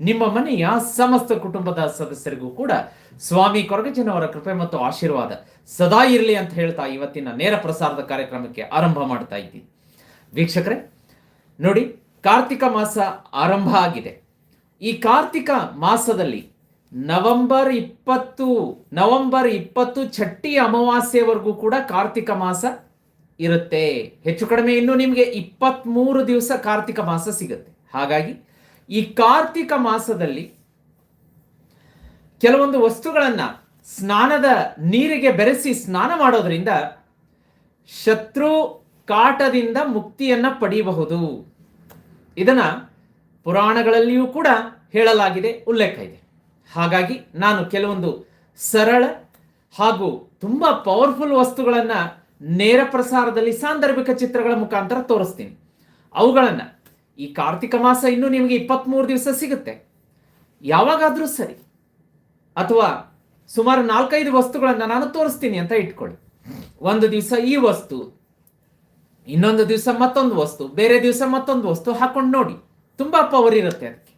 ನಿಮ್ಮ ಮನೆಯ ಸಮಸ್ತ ಕುಟುಂಬದ ಸದಸ್ಯರಿಗೂ ಕೂಡ ಸ್ವಾಮಿ ಕೊರಗಜ್ಜನವರ ಕೃಪೆ ಮತ್ತು ಆಶೀರ್ವಾದ ಸದಾ ಇರಲಿ ಅಂತ ಹೇಳ್ತಾ ಇವತ್ತಿನ ನೇರ ಪ್ರಸಾರದ ಕಾರ್ಯಕ್ರಮಕ್ಕೆ ಆರಂಭ ಮಾಡ್ತಾ ಇದ್ದೀನಿ. ವೀಕ್ಷಕರೇ, ನೋಡಿ, ಕಾರ್ತಿಕ ಮಾಸ ಆರಂಭ ಆಗಿದೆ. ಈ ಕಾರ್ತಿಕ ಮಾಸದಲ್ಲಿ ನವೆಂಬರ್ ಇಪ್ಪತ್ತು ನವೆಂಬರ್ ಇಪ್ಪತ್ತು ಛಟ್ಟಿ ಅಮಾವಾಸ್ಯೆವರೆಗೂ ಕೂಡ ಕಾರ್ತಿಕ ಮಾಸ ಇರುತ್ತೆ. ಹೆಚ್ಚು ಕಡಿಮೆ ಇನ್ನು ನಿಮಗೆ ಇಪ್ಪತ್ತ್ಮೂರು ದಿವಸ ಕಾರ್ತಿಕ ಮಾಸ ಸಿಗುತ್ತೆ. ಹಾಗಾಗಿ ಈ ಕಾರ್ತಿಕ ಮಾಸದಲ್ಲಿ ಕೆಲವೊಂದು ವಸ್ತುಗಳನ್ನು ಸ್ನಾನದ ನೀರಿಗೆ ಬೆರೆಸಿ ಸ್ನಾನ ಮಾಡೋದ್ರಿಂದ ಶತ್ರು ಕಾಟದಿಂದ ಮುಕ್ತಿಯನ್ನ ಪಡೆಯಬಹುದು ಇದನ್ನ ಪುರಾಣಗಳಲ್ಲಿಯೂ ಕೂಡ ಹೇಳಲಾಗಿದೆ, ಉಲ್ಲೇಖ ಇದೆ. ಹಾಗಾಗಿ ನಾನು ಕೆಲವೊಂದು ಸರಳ ಹಾಗೂ ತುಂಬ ಪವರ್ಫುಲ್ ವಸ್ತುಗಳನ್ನು ನೇರ ಪ್ರಸಾರದಲ್ಲಿ ಸಾಂದರ್ಭಿಕ ಚಿತ್ರಗಳ ಮುಖಾಂತರ ತೋರಿಸ್ತೀನಿ. ಅವುಗಳನ್ನ ಈ ಕಾರ್ತಿಕ ಮಾಸ ಇನ್ನೂ ನಿಮಗೆ ಇಪ್ಪತ್ತ್ಮೂರು ದಿವಸ ಸಿಗುತ್ತೆ. ಯಾವಾಗಾದರೂ ಸರಿ. ಅಥವಾ ಸುಮಾರು ನಾಲ್ಕೈದು ವಸ್ತುಗಳನ್ನು ನಾನು ತೋರಿಸ್ತೀನಿ ಅಂತ ಇಟ್ಕೊಳ್ಳಿ. ಒಂದು ದಿವಸ ಈ ವಸ್ತು, ಇನ್ನೊಂದು ದಿವಸ ಮತ್ತೊಂದು ವಸ್ತು, ಬೇರೆ ದಿವಸ ಮತ್ತೊಂದು ವಸ್ತು ಹಾಕೊಂಡು ನೋಡಿ. ತುಂಬ ಪವರ್ ಇರುತ್ತೆ ಅದಕ್ಕೆ.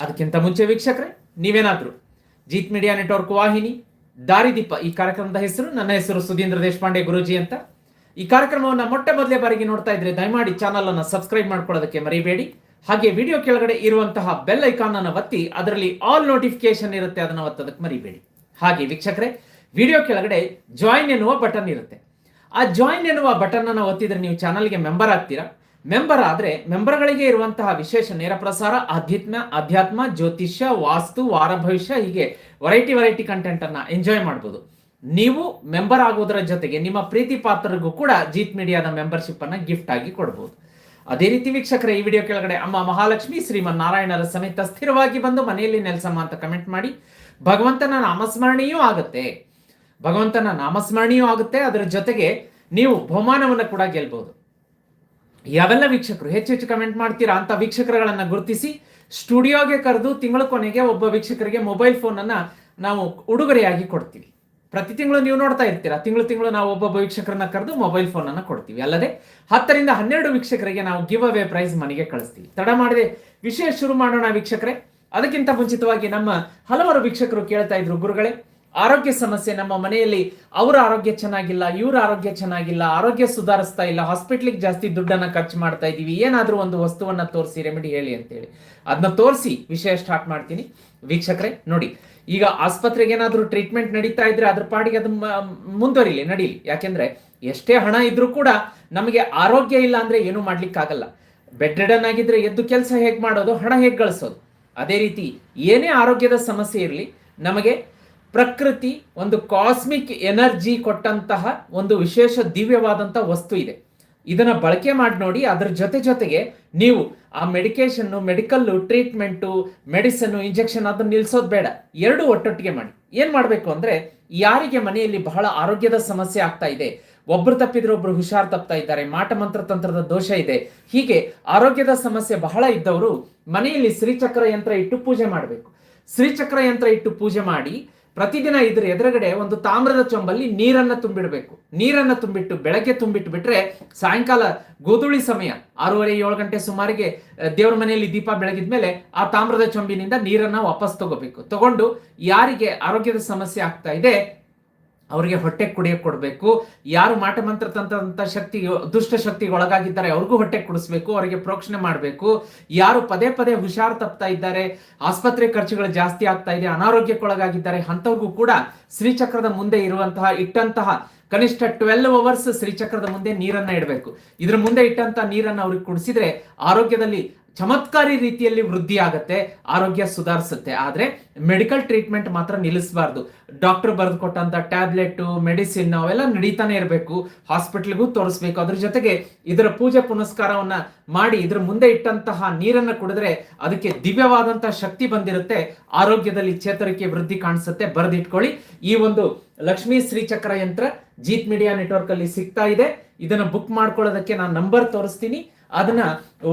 ಅದಕ್ಕಿಂತ ಮುಂಚೆ ವೀಕ್ಷಕರೇ, ನೀವೇನಾದರೂ ಜೀತ್ ಮೀಡಿಯಾ ನೆಟ್ವರ್ಕ್ ವಾಹಿನಿ, ದಾರಿದೀಪ ಈ ಕಾರ್ಯಕ್ರಮದ ಹೆಸರು, ನನ್ನ ಹೆಸರು ಸುಧೀಂದ್ರ ದೇಶಪಾಂಡೆ ಗುರುಜಿ ಅಂತ ಈ ಕಾರ್ಯಕ್ರಮವನ್ನು ಮೊಟ್ಟೆ ಮೊದಲೇ ಬಾರಿಗೆ ನೋಡ್ತಾ ಇದ್ರೆ ದಯಮಾಡಿ ಚಾನಲ್ ಅನ್ನು ಸಬ್ಸ್ಕ್ರೈಬ್ ಮಾಡ್ಕೊಳ್ಳೋದಕ್ಕೆ ಮರಿಬೇಡಿ. ಹಾಗೆ ವಿಡಿಯೋ ಕೆಳಗಡೆ ಇರುವಂತಹ ಬೆಲ್ ಐಕಾನ್ ಅನ್ನು ಒತ್ತಿ, ಅದರಲ್ಲಿ ಆಲ್ ನೋಟಿಫಿಕೇಶನ್ ಇರುತ್ತೆ, ಅದನ್ನು ಒತ್ತೋದಕ್ಕೆ ಮರಿಬೇಡಿ. ಹಾಗೆ ವೀಕ್ಷಕರೇ ವಿಡಿಯೋ ಕೆಳಗಡೆ ಜಾಯಿನ್ ಎನ್ನುವ ಬಟನ್ ಇರುತ್ತೆ. ಆ ಜಾಯಿನ್ ಎನ್ನುವ ಬಟನ್ ಅನ್ನು ಒತ್ತಿದ್ರೆ ನೀವು ಚಾನಲ್ಗೆ ಮೆಂಬರ್ ಆಗ್ತೀರಾ? ಮೆಂಬರ್ ಆದರೆ ಮೆಂಬರ್ಗಳಿಗೆ ಇರುವಂತಹ ವಿಶೇಷ ನೇರ ಪ್ರಸಾರ, ಆಧ್ಯಾತ್ಮ, ಅಧ್ಯಾತ್ಮ, ಜ್ಯೋತಿಷ್ಯ, ವಾಸ್ತು, ವಾರ ಭವಿಷ್ಯ, ಹೀಗೆ ವೆರೈಟಿ ವೆರೈಟಿ ಕಂಟೆಂಟ್ ಅನ್ನ ಎಂಜಾಯ್ ಮಾಡ್ಬೋದು. ನೀವು ಮೆಂಬರ್ ಆಗೋದರ ಜೊತೆಗೆ ನಿಮ್ಮ ಪ್ರೀತಿ ಪಾತ್ರರಿಗೂ ಕೂಡ ಜೀತ್ ಮೀಡಿಯಾದ ಮೆಂಬರ್ಶಿಪ್ ಅನ್ನ ಗಿಫ್ಟ್ ಆಗಿ ಕೊಡಬಹುದು ಅದೇ ರೀತಿ ವೀಕ್ಷಕರೇ, ಈ ವಿಡಿಯೋ ಕೆಳಗಡೆ ಅಮ್ಮ ಮಹಾಲಕ್ಷ್ಮಿ ಶ್ರೀಮನ್ ನಾರಾಯಣರ ಸಮೇತ ಸ್ಥಿರವಾಗಿ ಬಂದು ಮನೆಯಲ್ಲಿ ನೆಲೆಸಮ್ಮ ಅಂತ ಕಮೆಂಟ್ ಮಾಡಿ, ಭಗವಂತನ ನಾಮಸ್ಮರಣೆಯೂ ಆಗುತ್ತೆ. ಭಗವಂತನ ನಾಮಸ್ಮರಣೆಯೂ ಆಗುತ್ತೆ, ಅದರ ಜೊತೆಗೆ ನೀವು ಬಹುಮಾನವನ್ನು ಕೂಡ ಗೆಲ್ಬಹುದು ಯಾವೆಲ್ಲ ವೀಕ್ಷಕರು ಹೆಚ್ಚು ಹೆಚ್ಚು ಕಮೆಂಟ್ ಮಾಡ್ತೀರಾ ಅಂತ ವೀಕ್ಷಕರುಗಳನ್ನ ಗುರುತಿಸಿ ಸ್ಟುಡಿಯೋಗೆ ಕರೆದು ತಿಂಗಳ ಕೊನೆಗೆ ಒಬ್ಬ ವೀಕ್ಷಕರಿಗೆ ಮೊಬೈಲ್ ಫೋನ್ ಅನ್ನ ನಾವು ಉಡುಗೊರೆಯಾಗಿ ಕೊಡ್ತೀವಿ. ಪ್ರತಿ ತಿಂಗಳು ನೀವು ನೋಡ್ತಾ ಇರ್ತೀರಾ. ತಿಂಗಳು ತಿಂಗಳು ನಾವು ಒಬ್ಬೊಬ್ಬ ವೀಕ್ಷಕರನ್ನ ಕರೆದು ಮೊಬೈಲ್ ಫೋನ್ ಅನ್ನ ಕೊಡ್ತೀವಿ. ಅಲ್ಲದೆ ಹತ್ತರಿಂದ ಹನ್ನೆರಡು ವೀಕ್ಷಕರಿಗೆ ನಾವು ಗಿವ್ ಅವೇ ಪ್ರೈಸ್ ಮನೆಗೆ ಕಳಿಸ್ತೀವಿ. ತಡ ಮಾಡದೆ. ವಿಷಯ ಶುರು ಮಾಡೋಣ ವೀಕ್ಷಕರೇ. ಅದಕ್ಕಿಂತ ಮುಂಚಿತವಾಗಿ ನಮ್ಮ ಹಲವಾರು ವೀಕ್ಷಕರು ಕೇಳ್ತಾ ಇದ್ರು, ಗುರುಗಳೇ, ಆರೋಗ್ಯ ಸಮಸ್ಯೆ ನಮ್ಮ ಮನೆಯಲ್ಲಿ. ಅವರ ಆರೋಗ್ಯ ಚೆನ್ನಾಗಿಲ್ಲ, ಇವ್ರ ಆರೋಗ್ಯ ಚೆನ್ನಾಗಿಲ್ಲ, ಆರೋಗ್ಯ ಸುಧಾರಿಸ್ತಾ ಇಲ್ಲ ಹಾಸ್ಪಿಟ್ಲಿಗೆ ಜಾಸ್ತಿ ದುಡ್ಡನ್ನ ಖರ್ಚು ಮಾಡ್ತಾ ಇದೀವಿ. ಏನಾದ್ರೂ ಒಂದು ವಸ್ತುವನ್ನ ತೋರಿಸಿ ರೆಮಿಡಿ ಹೇಳಿ ಅಂತೇಳಿ. ಅದನ್ನ ತೋರಿಸಿ ವಿಷಯ ಸ್ಟಾರ್ಟ್ ಮಾಡ್ತೀನಿ. ವೀಕ್ಷಕರೇ, ನೋಡಿ ಈಗ ಆಸ್ಪತ್ರೆಗೆ ಏನಾದರೂ ಟ್ರೀಟ್ಮೆಂಟ್ ನಡೀತಾ ಇದ್ರೆ ಅದ್ರ ಪಾಡಿಗೆ ಅದು ಮುಂದುವರಿಲಿ, ನಡೀಲಿ. ಯಾಕೆಂದ್ರೆ ಎಷ್ಟೇ ಹಣ ಇದ್ರೂ ಕೂಡ ನಮಗೆ ಆರೋಗ್ಯ ಇಲ್ಲ ಅಂದ್ರೆ ಏನು ಮಾಡ್ಲಿಕ್ಕಾಗಲ್ಲ. ಬೆಡ್ ರಿಡನ್ ಆಗಿದ್ರೆ ಎದ್ದು ಕೆಲಸ ಹೇಗೆ ಮಾಡೋದು, ಹಣ ಹೇಗೆ ಗಳಿಸೋದು? ಅದೇ ರೀತಿ ಏನೇ ಆರೋಗ್ಯದ ಸಮಸ್ಯೆ ಇರಲಿ, ನಮಗೆ ಪ್ರಕೃತಿ ಒಂದು ಕಾಸ್ಮಿಕ್ ಎನರ್ಜಿ ಕೊಟ್ಟಂತಹ ಒಂದು ವಿಶೇಷ ದಿವ್ಯವಾದಂತಹ ವಸ್ತು ಇದೆ. ಇದನ್ನ ಬಳಕೆ ಮಾಡಿ ನೋಡಿ, ಅದರ ಜೊತೆ ಜೊತೆಗೆ ನೀವು ಆ medication medical treatment medicine injection ಅದನ್ನ ನಿಲ್ಸೋದು ಬೇಡ. ಎರಡು ಒಟ್ಟೊಟ್ಟಿಗೆ ಮಾಡಿ. ಏನು ಮಾಡಬೇಕು ಅಂದ್ರೆ, ಯಾರಿಗೆ ಮನೆಯಲ್ಲಿ ಬಹಳ ಆರೋಗ್ಯದ ಸಮಸ್ಯೆ ಆಗ್ತಾ ಇದೆ, ಒಬ್ರು ತಪ್ಪಿದ್ರೆ ಒಬ್ರು ಹುಷಾರ್ ತಪ್ತಾ ಇದ್ದಾರೆ, ಮಾಟ ಮಂತ್ರ ತಂತ್ರದ ದೋಷ ಇದೆ, ಹೀಗೆ ಆರೋಗ್ಯದ ಸಮಸ್ಯೆ ಬಹಳ ಇದ್ದವರು ಮನೆಯಲ್ಲಿ ಶ್ರೀಚಕ್ರ ಯಂತ್ರ ಇಟ್ಟು ಪೂಜೆ ಮಾಡಬೇಕು. ಶ್ರೀಚಕ್ರ ಯಂತ್ರ ಇಟ್ಟು ಪೂಜೆ ಮಾಡಿ ಪ್ರತಿದಿನ ಇದ್ರ ಎದುರುಗಡೆ ಒಂದು ತಾಮ್ರದ ಚೊಂಬಲ್ಲಿ ನೀರನ್ನ ತುಂಬಿಡಬೇಕು. ನೀರನ್ನ ತುಂಬಿಟ್ಟು ಬೆಳಗ್ಗೆ ತುಂಬಿಟ್ಟು ಬಿಟ್ರೆ ಸಾಯಂಕಾಲ ಗೋಧುಳಿ ಸಮಯ, ಆರೂವರೆ, ಏಳು ಗಂಟೆ ಸುಮಾರಿಗೆ ದೇವ್ರ ಮನೆಯಲ್ಲಿ ದೀಪ ಬೆಳಗಿದ್ಮೇಲೆ ಆ ತಾಮ್ರದ ಚೊಂಬಿನಿಂದ ನೀರನ್ನ ವಾಪಸ್ ತಗೋಬೇಕು. ತಗೊಂಡು ಯಾರಿಗೆ ಆರೋಗ್ಯದ ಸಮಸ್ಯೆ ಆಗ್ತಾ ಇದೆ ಅವರಿಗೆ ಹೊಟ್ಟೆ ಕುಡಿಯಕ್ಕೆ ಕೊಡಬೇಕು. ಯಾರು ಮಾಟ ಮಂತ್ರ ತಂತ ಶಕ್ತಿ, ದುಷ್ಟ ಶಕ್ತಿಗೆ ಒಳಗಾಗಿದ್ದಾರೆ, ಅವ್ರಿಗೂ ಹೊಟ್ಟೆ ಕುಡಿಸ್ಬೇಕು, ಅವರಿಗೆ ಪ್ರೋಕ್ಷಣೆ ಮಾಡಬೇಕು. ಯಾರು ಪದೇ ಪದೇ ಹುಷಾರು ತಪ್ತಾ ಇದ್ದಾರೆ, ಆಸ್ಪತ್ರೆ ಖರ್ಚುಗಳು ಜಾಸ್ತಿ ಆಗ್ತಾ ಇದೆ ಅನಾರೋಗ್ಯಕ್ಕೊಳಗಾಗಿದ್ದಾರೆ ಅಂಥವ್ರಿಗೂ ಕೂಡ ಶ್ರೀಚಕ್ರದ ಮುಂದೆ ಇರುವಂತಹ ಇಟ್ಟಂತಹ ಕನಿಷ್ಠ ಟ್ವೆಲ್ವ್ ಅವರ್ಸ್ ಶ್ರೀಚಕ್ರದ ಮುಂದೆ ನೀರನ್ನ ಇಡಬೇಕು. ಇದ್ರ ಮುಂದೆ ಇಟ್ಟಂತ ನೀರನ್ನ ಅವ್ರಿಗೆ ಕುಡಿಸಿದ್ರೆ ಆರೋಗ್ಯದಲ್ಲಿ ಚಮತ್ಕಾರಿ ರೀತಿಯಲ್ಲಿ ವೃದ್ಧಿ ಆಗುತ್ತೆ ಆರೋಗ್ಯ ಸುಧಾರಿಸುತ್ತೆ. ಆದರೆ ಮೆಡಿಕಲ್ ಟ್ರೀಟ್ಮೆಂಟ್ ಮಾತ್ರ ನಿಲ್ಲಿಸಬಾರ್ದು. ಡಾಕ್ಟರ್ ಬರೆದು ಕೊಟ್ಟಂತ ಟ್ಯಾಬ್ಲೆಟ್ ಮೆಡಿಸಿನ್ ಅವೆಲ್ಲ ನಡೀತಾನೆ ಇರಬೇಕು. ಹಾಸ್ಪಿಟ್ಲ್ಗೂ ತೋರಿಸ್ಬೇಕು. ಅದ್ರ ಜೊತೆಗೆ ಇದರ ಪೂಜೆ ಪುನಸ್ಕಾರವನ್ನ ಮಾಡಿ ಇದ್ರ ಮುಂದೆ ಇಟ್ಟಂತಹ ನೀರನ್ನ ಕುಡಿದ್ರೆ ಅದಕ್ಕೆ ದಿವ್ಯವಾದಂತಹ ಶಕ್ತಿ ಬಂದಿರುತ್ತೆ. ಆರೋಗ್ಯದಲ್ಲಿ ಚೇತರಿಕೆ ವೃದ್ಧಿ ಕಾಣಿಸುತ್ತೆ. ಬರೆದಿಟ್ಕೊಳ್ಳಿ. ಈ ಒಂದು ಲಕ್ಷ್ಮೀ ಶ್ರೀಚಕ್ರ ಯಂತ್ರ ಜೀತ್ ಮೀಡಿಯಾ ನೆಟ್ವರ್ಕ್ ಅಲ್ಲಿ ಸಿಗ್ತಾ ಇದೆ. ಇದನ್ನ ಬುಕ್ ಮಾಡ್ಕೊಳ್ಳೋದಕ್ಕೆ ನಾನು ನಂಬರ್ ತೋರಿಸ್ತೀನಿ. ಅದನ್ನ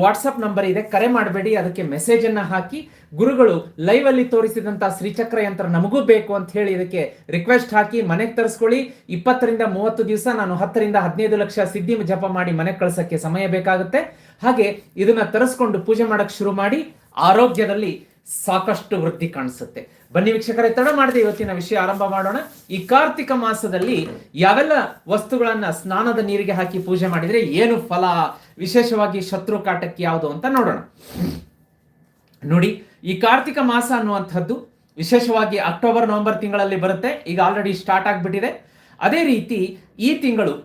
ವಾಟ್ಸಪ್ ನಂಬರ್ ಇದೆ, ಕರೆ ಮಾಡಬೇಡಿ, ಅದಕ್ಕೆ ಮೆಸೇಜ್ ಅನ್ನ ಹಾಕಿ. ಗುರುಗಳು ಲೈವ್ ಅಲ್ಲಿ ತೋರಿಸಿದಂತ ಶ್ರೀಚಕ್ರ ಯಂತ್ರ ನಮಗೂ ಬೇಕು ಅಂತ ಹೇಳಿ ಇದಕ್ಕೆ ರಿಕ್ವೆಸ್ಟ್ ಹಾಕಿ, ಮನೆಗೆ ತರಿಸ್ಕೊಳ್ಳಿ. ಇಪ್ಪತ್ತರಿಂದ ಮೂವತ್ತು ದಿವಸ ನಾನು ಹತ್ತರಿಂದ ಹದಿನೈದು ಲಕ್ಷ ಸಿದ್ಧಿ ಜಪ ಮಾಡಿ ಮನೆಗೆ ಕಳ್ಸಕ್ಕೆ ಸಮಯ ಬೇಕಾಗುತ್ತೆ. ಹಾಗೆ ಇದನ್ನ ತರಿಸ್ಕೊಂಡು ಪೂಜೆ ಮಾಡಕ್ ಶುರು ಮಾಡಿ, ಆರೋಗ್ಯದಲ್ಲಿ ಸಾಕಷ್ಟು ವೃದ್ಧಿ ಕಾಣಿಸುತ್ತೆ. ಬನ್ನಿ ವೀಕ್ಷಕರೇ, ತಡ ಮಾಡದೆ ಇವತ್ತಿನ ವಿಷಯ ಆರಂಭ ಮಾಡೋಣ. ಈ ಕಾರ್ತಿಕ ಮಾಸದಲ್ಲಿ ಯಾವೆಲ್ಲ ವಸ್ತುಗಳನ್ನ ಸ್ನಾನದ ನೀರಿಗೆ ಹಾಕಿ ಪೂಜೆ ಮಾಡಿದ್ರೆ ಏನು ಫಲ, ವಿಶೇಷವಾಗಿ ಶತ್ರು ಕಾಟಕ್ಕೆ ಯಾವುದು ಅಂತ ನೋಡೋಣ. ನೋಡಿ, ಈ ಕಾರ್ತಿಕ ಮಾಸ ಅನ್ನುವಂಥದ್ದು ವಿಶೇಷವಾಗಿ ಅಕ್ಟೋಬರ್, ನವೆಂಬರ್ ತಿಂಗಳಲ್ಲಿ ಬರುತ್ತೆ. ಈಗ ಆಲ್ರೆಡಿ ಸ್ಟಾರ್ಟ್ ಆಗಿಬಿಟ್ಟಿದೆ. ಅದೇ ರೀತಿ ಈ ತಿಂಗಳು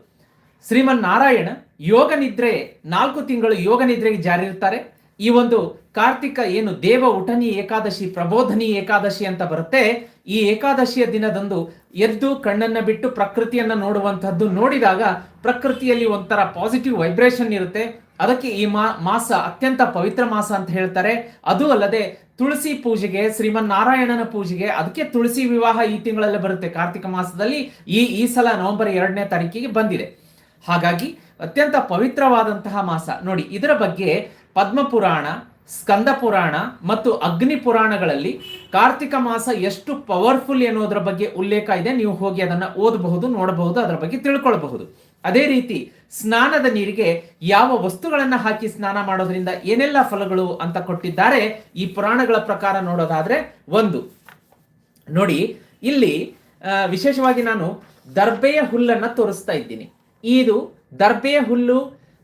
ಶ್ರೀಮನ್ ನಾರಾಯಣ ಯೋಗ ನಿದ್ರೆ, ನಾಲ್ಕು ತಿಂಗಳು ಯೋಗ ನಿದ್ರೆಗೆ ಜಾರಿ ಇರ್ತಾರೆ ಈ ಒಂದು ಕಾರ್ತಿಕ ಏನು ದೇವ ಉಟನಿ ಏಕಾದಶಿ, ಪ್ರಬೋಧನಿ ಏಕಾದಶಿ ಅಂತ ಬರುತ್ತೆ, ಈ ಏಕಾದಶಿಯ ದಿನದಂದು ಎದ್ದು ಕಣ್ಣನ್ನ ಬಿಟ್ಟು ಪ್ರಕೃತಿಯನ್ನ ನೋಡುವಂಥದ್ದು ನೋಡಿದಾಗ ಪ್ರಕೃತಿಯಲ್ಲಿ ಒಂಥರ ಪಾಸಿಟಿವ್ ವೈಬ್ರೇಷನ್ ಇರುತ್ತೆ. ಅದಕ್ಕೆ ಈ ಮಾ, ಮಾಸ ಅತ್ಯಂತ ಪವಿತ್ರ ಮಾಸ ಅಂತ ಹೇಳ್ತಾರೆ. ಅದು ಅಲ್ಲದೆ ತುಳಸಿ ಪೂಜೆಗೆ ಶ್ರೀಮನ್ ನಾರಾಯಣನ ಪೂಜೆಗೆ, ಅದಕ್ಕೆ ತುಳಸಿ ವಿವಾಹ ಈ ತಿಂಗಳಲ್ಲಿ ಬರುತ್ತೆ. ಕಾರ್ತಿಕ ಮಾಸದಲ್ಲಿ ಈ ಈ ಸಲ ನವೆಂಬರ್ ಎರಡನೇ ತಾರೀಕಿಗೆ ಬಂದಿದೆ. ಹಾಗಾಗಿ ಅತ್ಯಂತ ಪವಿತ್ರವಾದಂತಹ ಮಾಸ. ನೋಡಿ, ಇದರ ಬಗ್ಗೆ ಪದ್ಮ ಪುರಾಣ ಸ್ಕಂದ ಪುರಾಣ ಮತ್ತು ಅಗ್ನಿ ಪುರಾಣಗಳಲ್ಲಿ ಕಾರ್ತಿಕ ಮಾಸ ಎಷ್ಟು ಪವರ್ಫುಲ್ ಎನ್ನುವುದರ ಬಗ್ಗೆ ಉಲ್ಲೇಖ ಇದೆ. ನೀವು ಹೋಗಿ ಅದನ್ನು ಓದಬಹುದು, ನೋಡಬಹುದು, ಅದರ ಬಗ್ಗೆ ತಿಳ್ಕೊಳ್ಬಹುದು. ಅದೇ ರೀತಿ ಸ್ನಾನದ ನೀರಿಗೆ ಯಾವ ವಸ್ತುಗಳನ್ನು ಹಾಕಿ ಸ್ನಾನ ಮಾಡೋದ್ರಿಂದ ಏನೆಲ್ಲ ಫಲಗಳು ಅಂತ ಕೊಟ್ಟಿದ್ದಾರೆ, ಈ ಪುರಾಣಗಳ ಪ್ರಕಾರ ನೋಡೋದಾದ್ರೆ ಒಂದು. ನೋಡಿ, ಇಲ್ಲಿ ವಿಶೇಷವಾಗಿ ನಾನು ದರ್ಬೆಯ ಹುಲ್ಲನ್ನು ತೋರಿಸ್ತಾ ಇದ್ದೀನಿ. ಇದು ದರ್ಬೆಯ ಹುಲ್ಲು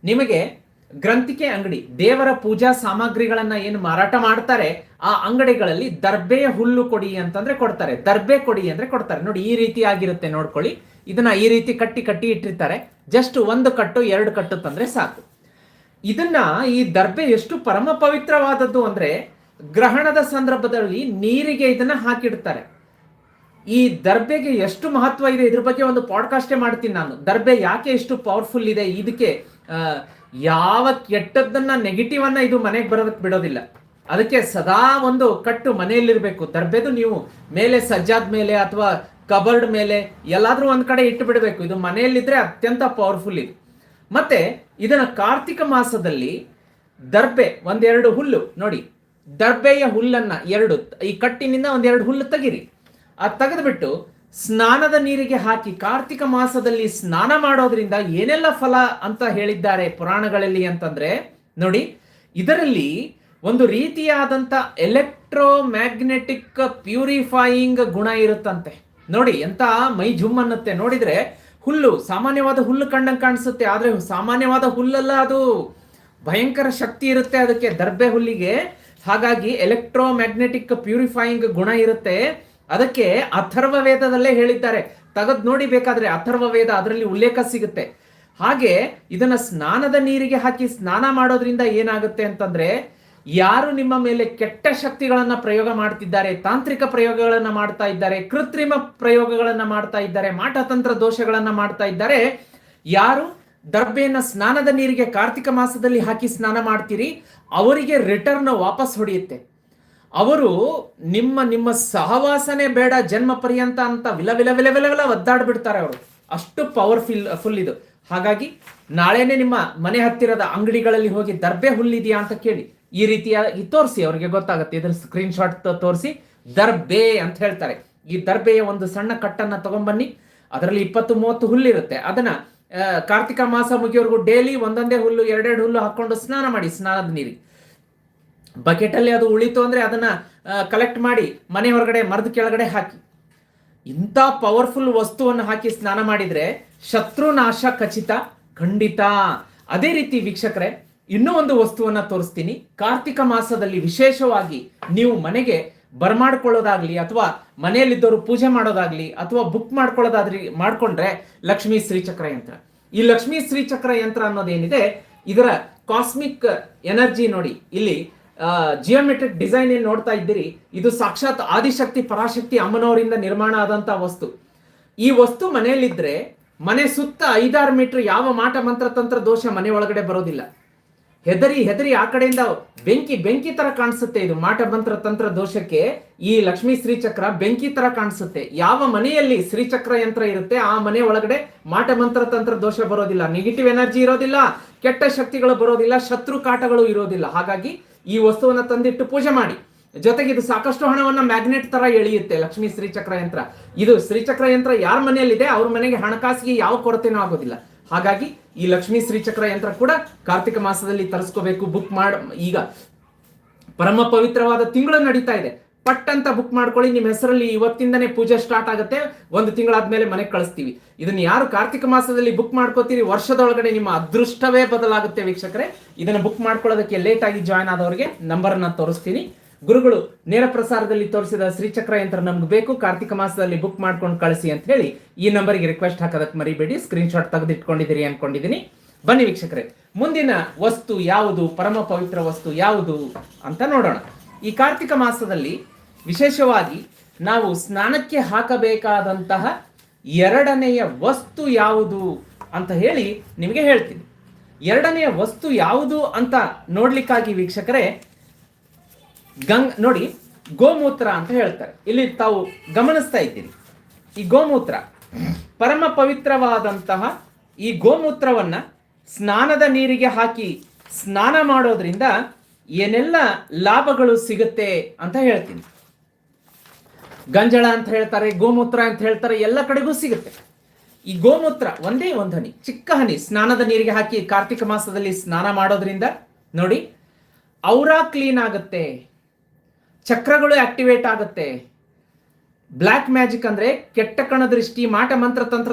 ನಿಮಗೆ ಗ್ರಂಥಿಕೆ ಅಂಗಡಿ, ದೇವರ ಪೂಜಾ ಸಾಮಗ್ರಿಗಳನ್ನ ಏನು ಮಾರಾಟ ಮಾಡ್ತಾರೆ, ಆ ಅಂಗಡಿಗಳಲ್ಲಿ ದರ್ಬೆಯ ಹುಲ್ಲು ಕೊಡಿ ಅಂತಂದ್ರೆ ಕೊಡ್ತಾರೆ, ದರ್ಬೆ ಕೊಡಿ ಅಂದ್ರೆ ಕೊಡ್ತಾರೆ. ನೋಡಿ, ಈ ರೀತಿ ಆಗಿರುತ್ತೆ ನೋಡ್ಕೊಳ್ಳಿ. ಇದನ್ನ ಈ ರೀತಿ ಕಟ್ಟಿ ಕಟ್ಟಿ ಇಟ್ಟಿರ್ತಾರೆ. ಜಸ್ಟ್ ಒಂದು ಕಟ್ಟು, ಎರಡು ಕಟ್ಟು ತಂದ್ರೆ ಸಾಕು. ಇದನ್ನ ಈ ದರ್ಬೆ ಎಷ್ಟು ಪರಮ ಪವಿತ್ರವಾದದ್ದು ಅಂದ್ರೆ, ಗ್ರಹಣದ ಸಂದರ್ಭದಲ್ಲಿ ನೀರಿಗೆ ಇದನ್ನ ಹಾಕಿಡ್ತಾರೆ. ಈ ದರ್ಬೆಗೆ ಎಷ್ಟು ಮಹತ್ವ ಇದೆ? ಇದ್ರ ಬಗ್ಗೆ ಒಂದು ಪಾಡ್ಕಾಸ್ಟೇ ಮಾಡ್ತೀನಿ ನಾನು. ದರ್ಬೆ ಯಾಕೆ ಎಷ್ಟು ಪವರ್ಫುಲ್ ಇದೆ? ಇದಕ್ಕೆ ಯಾವ ಕೆಟ್ಟದ್ದನ್ನ ನೆಗೆಟಿವ್ ಅನ್ನ ಇದು ಮನೆಗೆ ಬರೋದಕ್ಕೆ ಬಿಡೋದಿಲ್ಲ. ಅದಕ್ಕೆ ಸದಾ ಒಂದು ಕಟ್ಟು ಮನೆಯಲ್ಲಿರಬೇಕು. ತರಬೇದು ನೀವು ಮೇಲೆ ಸಜ್ಜಾದ ಮೇಲೆ ಅಥವಾ ಕಬರ್ಡ್ ಮೇಲೆ ಎಲ್ಲಾದ್ರೂ ಒಂದ್ ಕಡೆ ಇಟ್ಟು ಬಿಡಬೇಕು. ಇದು ಮನೆಯಲ್ಲಿದ್ರೆ ಅತ್ಯಂತ ಪವರ್ಫುಲ್ ಇದು. ಮತ್ತೆ ಇದನ್ನ ಕಾರ್ತಿಕ ಮಾಸದಲ್ಲಿ ದರ್ಬೆ ಒಂದೆರಡು ಹುಲ್ಲು ನೋಡಿ. ದರ್ಬೆಯ ಹುಲ್ಲನ್ನ ಎರಡು, ಈ ಕಟ್ಟಿನಿಂದ ಒಂದೆರಡು ಹುಲ್ಲು ತೆಗಿರಿ. ಅದು ತೆಗೆದುಬಿಟ್ಟು ಸ್ನಾನದ ನೀರಿಗೆ ಹಾಕಿ ಕಾರ್ತಿಕ ಮಾಸದಲ್ಲಿ ಸ್ನಾನ ಮಾಡೋದ್ರಿಂದ ಏನೆಲ್ಲ ಫಲ ಅಂತ ಹೇಳಿದ್ದಾರೆ ಪುರಾಣಗಳಲ್ಲಿ ಅಂತಂದ್ರೆ, ನೋಡಿ, ಇದರಲ್ಲಿ ಒಂದು ರೀತಿಯಾದಂತ ಎಲೆಕ್ಟ್ರೋ ಮ್ಯಾಗ್ನೆಟಿಕ್ ಪ್ಯೂರಿಫೈಯಿಂಗ್ ಗುಣ ಇರುತ್ತಂತೆ. ನೋಡಿ, ಎಂತ ಮೈ ಜುಮ್ ಅನ್ನತ್ತೆ. ನೋಡಿದ್ರೆ ಹುಲ್ಲು, ಸಾಮಾನ್ಯವಾದ ಹುಲ್ಲು ಕಂಡಂಗೆ ಕಾಣಿಸುತ್ತೆ, ಆದ್ರೆ ಸಾಮಾನ್ಯವಾದ ಹುಲ್ಲಲ್ಲ ಅದು ಭಯಂಕರ ಶಕ್ತಿ ಇರುತ್ತೆ ಅದಕ್ಕೆ ದರ್ಬೆ ಹುಲ್ಲಿಗೆ. ಹಾಗಾಗಿ ಎಲೆಕ್ಟ್ರೋ ಮ್ಯಾಗ್ನೆಟಿಕ್ ಪ್ಯೂರಿಫೈಯಿಂಗ್ ಗುಣ ಇರುತ್ತೆ. ಅದಕ್ಕೆ ಅಥರ್ವ ವೇದದಲ್ಲೇ ಹೇಳಿದ್ದಾರೆ. ತೆಗೆದು ನೋಡಿ ಬೇಕಾದ್ರೆ ಅಥರ್ವ ವೇದ ಅದರಲ್ಲಿ ಉಲ್ಲೇಖ ಸಿಗುತ್ತೆ. ಹಾಗೆ ಇದನ್ನ ಸ್ನಾನದ ನೀರಿಗೆ ಹಾಕಿ ಸ್ನಾನ ಮಾಡೋದ್ರಿಂದ ಏನಾಗುತ್ತೆ ಅಂತಂದ್ರೆ ಯಾರು ನಿಮ್ಮ ಮೇಲೆ ಕೆಟ್ಟ ಶಕ್ತಿಗಳನ್ನ ಪ್ರಯೋಗ ಮಾಡ್ತಿದ್ದಾರೆ, ತಾಂತ್ರಿಕ ಪ್ರಯೋಗಗಳನ್ನ ಮಾಡ್ತಾ ಇದ್ದಾರೆ, ಕೃತ್ರಿಮ ಪ್ರಯೋಗಗಳನ್ನ ಮಾಡ್ತಾ ಇದ್ದಾರೆ, ಮಾಟತಂತ್ರ ದೋಷಗಳನ್ನ ಮಾಡ್ತಾ ಇದ್ದಾರೆ, ಯಾರು ದರ್ಬೆಯನ್ನ ಸ್ನಾನದ ನೀರಿಗೆ ಕಾರ್ತಿಕ ಮಾಸದಲ್ಲಿ ಹಾಕಿ ಸ್ನಾನ ಮಾಡ್ತೀರಿ, ಅವರಿಗೆ ರಿಟರ್ನ್ ವಾಪಸ್ ಹೊಡೆಯುತ್ತೆ. ಅವರು ನಿಮ್ಮ ನಿಮ್ಮ ಸಹವಾಸನೆ ಬೇಡ, ಜನ್ಮ ಪರ್ಯಂತ ಅಂತ ವಿಲ ವಿಲ ವಿಲ ವಿಲ ವಿಲ ಒದ್ದಾಡ್ಬಿಡ್ತಾರೆ ಅವರು. ಅಷ್ಟು ಪವರ್ಫುಲ್ ಫುಲ್ ಇದು. ಹಾಗಾಗಿ ನಾಳೆನೆ ನಿಮ್ಮ ಮನೆ ಹತ್ತಿರದ ಅಂಗಡಿಗಳಲ್ಲಿ ಹೋಗಿ ದರ್ಬೆ ಹುಲ್ಲಿದೆಯಾ ಅಂತ ಕೇಳಿ, ಈ ರೀತಿಯಾಗಿ ತೋರಿಸಿ, ಅವರಿಗೆ ಗೊತ್ತಾಗುತ್ತೆ. ಇದ್ರ ಸ್ಕ್ರೀನ್ ಶಾಟ್ ತೋರಿಸಿ, ದರ್ಬೆ ಅಂತ ಹೇಳ್ತಾರೆ. ಈ ದರ್ಬೆಯ ಒಂದು ಸಣ್ಣ ಕಟ್ಟನ್ನ ತಗೊಂಬನ್ನಿ. ಅದರಲ್ಲಿ ಇಪ್ಪತ್ತು, ಮೂವತ್ತು ಹುಲ್ಲಿರುತ್ತೆ ಅದನ್ನ ಕಾರ್ತಿಕ ಮಾಸ ಮುಗಿಯೋರ್ಗು ಡೈಲಿ ಒಂದೊಂದೇ ಹುಲ್ಲು, ಎರಡೆರಡು ಹುಲ್ಲು ಹಾಕೊಂಡು ಸ್ನಾನ ಮಾಡಿ, ಸ್ನಾನದ ನೀರಿಗೆ. ಬಕೆಟ್ ಅಲ್ಲಿ ಅದು ಉಳಿತು ಅಂದರೆ ಅದನ್ನು ಕಲೆಕ್ಟ್ ಮಾಡಿ ಮನೆ ಹೊರಗಡೆ, ಮರದ ಕೆಳಗಡೆ ಹಾಕಿ. ಇಂಥ ಪವರ್ಫುಲ್ ವಸ್ತುವನ್ನು ಹಾಕಿ ಸ್ನಾನ ಮಾಡಿದರೆ ಶತ್ರು ನಾಶ ಖಚಿತ, ಖಂಡಿತ. ಅದೇ ರೀತಿ ವೀಕ್ಷಕರೇ, ಇನ್ನೂ ಒಂದು ವಸ್ತುವನ್ನು ತೋರಿಸ್ತೀನಿ. ಕಾರ್ತಿಕ ಮಾಸದಲ್ಲಿ ವಿಶೇಷವಾಗಿ ನೀವು ಮನೆಗೆ ಬರ್ಮಾಡ್ಕೊಳ್ಳೋದಾಗ್ಲಿ ಅಥವಾ ಮನೆಯಲ್ಲಿದ್ದವರು ಪೂಜೆ ಮಾಡೋದಾಗ್ಲಿ ಅಥವಾ ಬುಕ್ ಮಾಡ್ಕೊಳ್ಳೋದಾದ್ರಿ, ಮಾಡಿಕೊಂಡ್ರೆ ಲಕ್ಷ್ಮೀ ಶ್ರೀಚಕ್ರ ಯಂತ್ರ. ಈ ಲಕ್ಷ್ಮೀ ಶ್ರೀಚಕ್ರ ಯಂತ್ರ ಅನ್ನೋದೇನಿದೆ, ಇದರ ಕಾಸ್ಮಿಕ್ ಎನರ್ಜಿ ನೋಡಿ. ಇಲ್ಲಿ ಜಿಯೋಮೆಟ್ರಿಕ್ ಡಿಸೈನ್ ಏನ್ ನೋಡ್ತಾ ಇದ್ದೀರಿ? ಇದು ಸಾಕ್ಷಾತ್ ಆದಿಶಕ್ತಿ, ಪರಾಶಕ್ತಿ ಅಮ್ಮನವರಿಂದ ನಿರ್ಮಾಣ ಆದಂಥ ವಸ್ತು. ಈ ವಸ್ತು ಮನೆಯಲ್ಲಿದ್ದರೆ ಮನೆ ಸುತ್ತ ಐದಾರು ಮೀಟರ್ ಯಾವ ಮಾಟ ಮಂತ್ರ ತಂತ್ರ ದೋಷ ಮನೆ ಒಳಗಡೆ ಬರೋದಿಲ್ಲ. ಹೆದರಿ ಹೆದರಿ ಆ ಕಡೆಯಿಂದ ಬೆಂಕಿ ಬೆಂಕಿ ತರ ಕಾಣಿಸುತ್ತೆ ಇದು ಮಾಟ ಮಂತ್ರ ತಂತ್ರ ದೋಷಕ್ಕೆ. ಈ ಲಕ್ಷ್ಮೀ ಶ್ರೀಚಕ್ರ ಬೆಂಕಿ ತರ ಕಾಣಿಸುತ್ತೆ. ಯಾವ ಮನೆಯಲ್ಲಿ ಶ್ರೀಚಕ್ರ ಯಂತ್ರ ಇರುತ್ತೆ ಆ ಮನೆ ಒಳಗಡೆ ಮಾಟ ಮಂತ್ರ ತಂತ್ರ ದೋಷ ಬರೋದಿಲ್ಲ. ನೆಗೆಟಿವ್ ಎನರ್ಜಿ ಇರೋದಿಲ್ಲ, ಕೆಟ್ಟ ಶಕ್ತಿಗಳು ಬರೋದಿಲ್ಲ, ಶತ್ರು ಕಾಟಗಳು ಇರೋದಿಲ್ಲ. ಹಾಗಾಗಿ ಈ ವಸ್ತುವನ್ನು ತಂದಿಟ್ಟು ಪೂಜೆ ಮಾಡಿ. ಜೊತೆಗೆ ಇದು ಸಾಕಷ್ಟು ಹಣವನ್ನು ಮ್ಯಾಗ್ನೆಟ್ ತರ ಎಳೆಯುತ್ತೆ ಲಕ್ಷ್ಮೀ ಶ್ರೀಚಕ್ರ ಯಂತ್ರ. ಇದು ಶ್ರೀಚಕ್ರ ಯಂತ್ರ ಯಾರ ಮನೆಯಲ್ಲಿದೆ? ಅವ್ರ ಮನೆಗೆ ಹಣಕಾಸಿಗೆ ಯಾವ ಕೊರತೆನೂ ಆಗೋದಿಲ್ಲ. ಹಾಗಾಗಿ ಈ ಲಕ್ಷ್ಮೀ ಶ್ರೀಚಕ್ರ ಯಂತ್ರ ಕೂಡ ಕಾರ್ತಿಕ ಮಾಸದಲ್ಲಿ ತರಿಸ್ಕೋಬೇಕು ಬುಕ್ ಮಾಡ ಈಗ. ಪರಮ ಪವಿತ್ರವಾದ ತಿಂಗಳು ನಡೀತಾ ಇದೆ. ಪಟ್ ಅಂತ ಬುಕ್ ಮಾಡ್ಕೊಳ್ಳಿ ನಿಮ್ಮ ಹೆಸರಲ್ಲಿ ಇವತ್ತಿಂದನೇ ಪೂಜೆ ಸ್ಟಾರ್ಟ್ ಆಗುತ್ತೆ. ಒಂದು ತಿಂಗಳಾದ್ಮೇಲೆ ಮನೆಗೆ ಕಳಿಸ್ತೀವಿ. ಇದನ್ನ ಯಾರು ಕಾರ್ತಿಕ ಮಾಸದಲ್ಲಿ ಬುಕ್ ಮಾಡ್ಕೋತೀರಿ, ವರ್ಷದೊಳಗಡೆ ನಿಮ್ಮ ಅದೃಷ್ಟವೇ ಬದಲಾಗುತ್ತೆ ವೀಕ್ಷಕರೇ. ಇದನ್ನ ಬುಕ್ ಮಾಡ್ಕೊಳ್ಳೋದಕ್ಕೆ ಲೇಟ್ ಆಗಿ ಜಾಯ್ನ್ ಆದವರಿಗೆ ನಂಬರ್ ಅನ್ನ ತೋರಿಸ್ತೀನಿ. ಗುರುಗಳು, ನೇರ ಪ್ರಸಾರದಲ್ಲಿ ತೋರಿಸಿದ ಶ್ರೀಚಕ್ರ ಯಂತ್ರ ನಮ್ಗೆ ಬೇಕು. ಕಾರ್ತಿಕ ಮಾಸದಲ್ಲಿ ಬುಕ್ ಮಾಡ್ಕೊಂಡು ಕಳಿಸಿ ಅಂತ ಹೇಳಿ ಈ ನಂಬರ್ಗೆ ರಿಕ್ವೆಸ್ಟ್ ಹಾಕೋದಕ್ಕೆ ಮರಿಬೇಡಿ. ಸ್ಕ್ರೀನ್ ಶಾಟ್ ತೆಗೆದಿಟ್ಕೊಂಡಿದ್ದೀರಿ ಅನ್ಕೊಂಡಿದ್ದೀನಿ ಬನ್ನಿ ವೀಕ್ಷಕರೇ. ಮುಂದಿನ ವಸ್ತು ಯಾವುದು? ಪರಮ ಪವಿತ್ರ ವಸ್ತು ಯಾವುದು ಅಂತ ನೋಡೋಣ. ಈ ಕಾರ್ತಿಕ ಮಾಸದಲ್ಲಿ ವಿಶೇಷವಾಗಿ ನಾವು ಸ್ನಾನಕ್ಕೆ ಹಾಕಬೇಕಾದಂತಹ ಎರಡನೆಯ ವಸ್ತು ಯಾವುದು ಅಂತ ಹೇಳಿ ನಿಮಗೆ ಹೇಳ್ತೀನಿ. ಎರಡನೆಯ ವಸ್ತು ಯಾವುದು ಅಂತ ನೋಡ್ಲಿಕ್ಕಾಗಿ ವೀಕ್ಷಕರೇ ಗಂಗ್ ನೋಡಿ, ಗೋಮೂತ್ರ ಅಂತ ಹೇಳ್ತಾರೆ. ಇಲ್ಲಿ ತಾವು ಗಮನಿಸ್ತಾ ಇದ್ದೀರಿ. ಈ ಗೋಮೂತ್ರ, ಪರಮ ಪವಿತ್ರವಾದಂತಹ ಈ ಗೋಮೂತ್ರವನ್ನ ಸ್ನಾನದ ನೀರಿಗೆ ಹಾಕಿ ಸ್ನಾನ ಮಾಡೋದ್ರಿಂದ ಏನೆಲ್ಲ ಲಾಭಗಳು ಸಿಗುತ್ತೆ ಅಂತ ಹೇಳ್ತೀನಿ. ಗಂಜಳ ಅಂತ ಹೇಳ್ತಾರೆ, ಗೋಮೂತ್ರ ಅಂತ ಹೇಳ್ತಾರೆ, ಎಲ್ಲ ಕಡೆಗೂ ಸಿಗುತ್ತೆ. ಈ ಗೋಮೂತ್ರ ಒಂದೇ ಒಂದು ಹನಿ, ಚಿಕ್ಕ ಹನಿ, ಸ್ನಾನದ ನೀರಿಗೆ ಹಾಕಿ ಕಾರ್ತಿಕ ಮಾಸದಲ್ಲಿ ಸ್ನಾನ ಮಾಡೋದ್ರಿಂದ ನೋಡಿ ಔರಾ ಕ್ಲೀನ್ ಆಗುತ್ತೆ, ಚಕ್ರಗಳು ಆಕ್ಟಿವೇಟ್ ಆಗುತ್ತೆ. ಬ್ಲ್ಯಾಕ್ ಮ್ಯಾಜಿಕ್ ಅಂದ್ರೆ ಕೆಟ್ಟ ಕಣ ದೃಷ್ಟಿ, ಮಾಟ ಮಂತ್ರ ತಂತ್ರ